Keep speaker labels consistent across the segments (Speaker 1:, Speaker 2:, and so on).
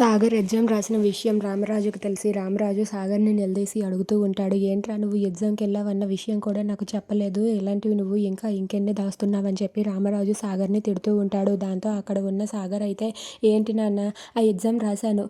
Speaker 1: Sagar exam రాసిన విషయం రామరాజుకు తెలిసి రామరాజు సాగర్ని నిలదీసి అడుగుతూ ఉంటాడు ఏంట్రా నువ్వు ఎగ్జామ్కి వెళ్ళావన్న విషయం కూడా నాకు చెప్పలేదు. ఇలాంటివి నువ్వు? ఇంకా ఇంకెన్ని దాస్తున్నావని చెప్పి రామరాజు సాగర్ని తిడుతూ ఉంటాడు. దాంతో అక్కడ ఉన్న సాగర్ అయితే ఏంటి నాన్న ఆ ఎగ్జామ్ రాశాను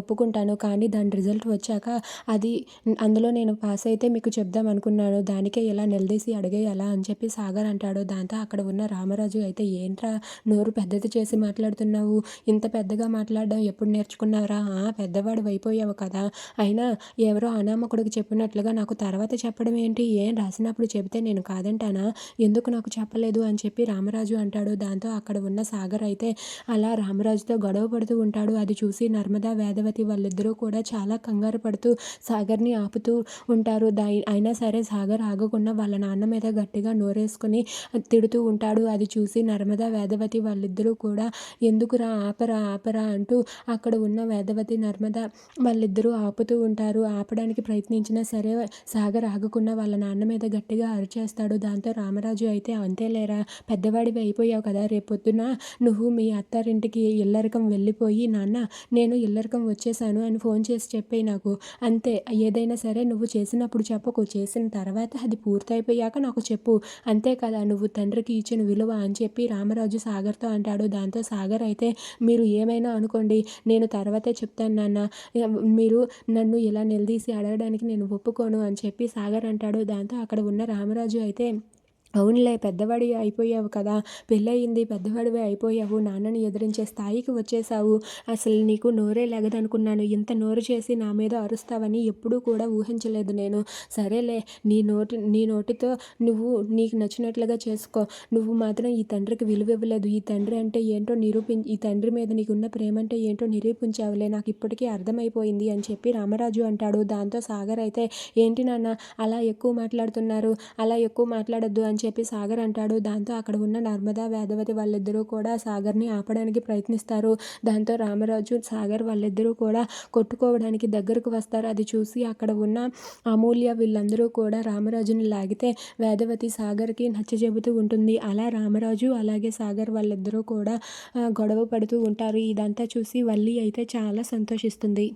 Speaker 1: ఒప్పుకుంటాను కానీ దాని రిజల్ట్ వచ్చాక అది అందులో నేను పాస్ అయితే మీకు చెప్దాం అనుకున్నాను. దానికే ఇలా నిలదీసి అడిగేయాలా అని చెప్పి సాగర్ అంటాడు. దాంతో అక్కడ ఉన్న రామరాజు అయితే ఏంట్రా నోరు పెద్దది చేసి మాట్లాడుతున్నావు? ఇంత పెద్దగా మాట్లాడడం ఎప్పుడు నేర్చుకున్నారా? పెద్దవాడు అయిపోయావు కదా. అయినా ఎవరో అనామకుడికి చెప్పినట్లుగా నాకు తర్వాత చెప్పడం ఏంటి? ఏం రాసినప్పుడు చెబితే నేను కాదంటానా? ఎందుకు నాకు చెప్పలేదు అని చెప్పి రామరాజు అంటాడు. దాంతో అక్కడ ఉన్న సాగర్ అయితే అలా రామరాజుతో గొడవ పడుతూ ఉంటాడు. అది చూసి నర్మదా వేదవతి వాళ్ళిద్దరూ కూడా చాలా కంగారు పడుతూ సాగర్ని ఆపుతూ ఉంటారు. దాని అయినా సరే సాగర్ ఆగకుండా వాళ్ళ నాన్న మీద గట్టిగా నోరేసుకుని తిడుతూ ఉంటాడు. అది చూసి నర్మదా వేదవతి వాళ్ళిద్దరూ కూడా ఎందుకురా ఆపరా ఆపరా అంటూ అక్కడ ఉన్న వేదవతి నర్మద వాళ్ళిద్దరూ ఆపుతూ ఉంటారు. ఆపడానికి ప్రయత్నించినా సరే సాగర్ ఆగకుండా వాళ్ళ నాన్న మీద గట్టిగా అరిచేస్తాడు. దాంతో రామరాజు అయితే అంతేలేరా పెద్దవాడివి అయిపోయావు కదా రేపొద్దున నువ్వు మీ అత్తారింటికి ఇల్లరికం వెళ్ళిపోయి నాన్న నేను ఇల్లరికం వచ్చేసాను అని ఫోన్ చేసి చెప్పే నాకు. అంతే ఏదైనా సరే నువ్వు చేసినప్పుడు చెప్పకు. చేసిన తర్వాత అది పూర్తయిపోయాక నాకు చెప్పు. అంతే కదా నువ్వు తండ్రికి ఇచ్చిన విలువ అని చెప్పి రామరాజు సాగర్తో అంటాడు. దాంతో సాగర్ అయితే మీరు ఏమైనా అనుకోండి నేను నేను తర్వాతే చెప్తాను నాన్న. మీరు నన్ను ఇలా నిలదీసి అడగడానికి నేను ఒప్పుకోను అని చెప్పి సాగర్ అంటాడు. దాంతో అక్కడ ఉన్న రామరాజు అయితే అవునులే పెద్దవాడి అయిపోయావు కదా. పెళ్ళయింది పెద్దవాడివే అయిపోయావు. నాన్నని ఎదిరించే స్థాయికి వచ్చేసావు అసలు నీకు నోరే లేగదనుకున్నాను. ఇంత నోరు చేసి నా మీద అరుస్తావని ఎప్పుడూ కూడా ఊహించలేదు నేను. సరేలే నీ నోటి నీ నోటితో నువ్వు నీకు నచ్చినట్లుగా చేసుకో. నువ్వు మాత్రం ఈ తండ్రికి విలువ ఇవ్వలేదు ఈ తండ్రి అంటే ఏంటో నిరూపి ఈ తండ్రి మీద నీకున్న ప్రేమ అంటే ఏంటో నిరూపించావులే. నాకు ఇప్పటికీ అర్థమైపోయింది అని చెప్పి రామరాజు అంటాడు. దాంతో సాగర్ అయితే ఏంటి నాన్న అలా ఎక్కువ మాట్లాడుతున్నారు. అలా ఎక్కువ మాట్లాడద్దు అని చెప్పి సాగర్ అంటాడు. దాంతో అక్కడ ఉన్న నర్మదా వేదవతి వాళ్ళిద్దరూ కూడా సాగర్ని ఆపడానికి ప్రయత్నిస్తారు. దాంతో రామరాజు సాగర్ వాళ్ళిద్దరూ కూడా కొట్టుకోవడానికి దగ్గరకు వస్తారు. అది చూసి అక్కడ ఉన్న అమూల్య వీళ్ళందరూ కూడా రామరాజుని లాగితే వేదవతి సాగర్కి నచ్చ చెబుతూ ఉంటుంది. అలా రామరాజు అలాగే సాగర్ వాళ్ళిద్దరూ కూడా గొడవ పడుతూ ఉంటారు. ఇదంతా చూసి వల్లి అయితే చాలా సంతోషిస్తుంది.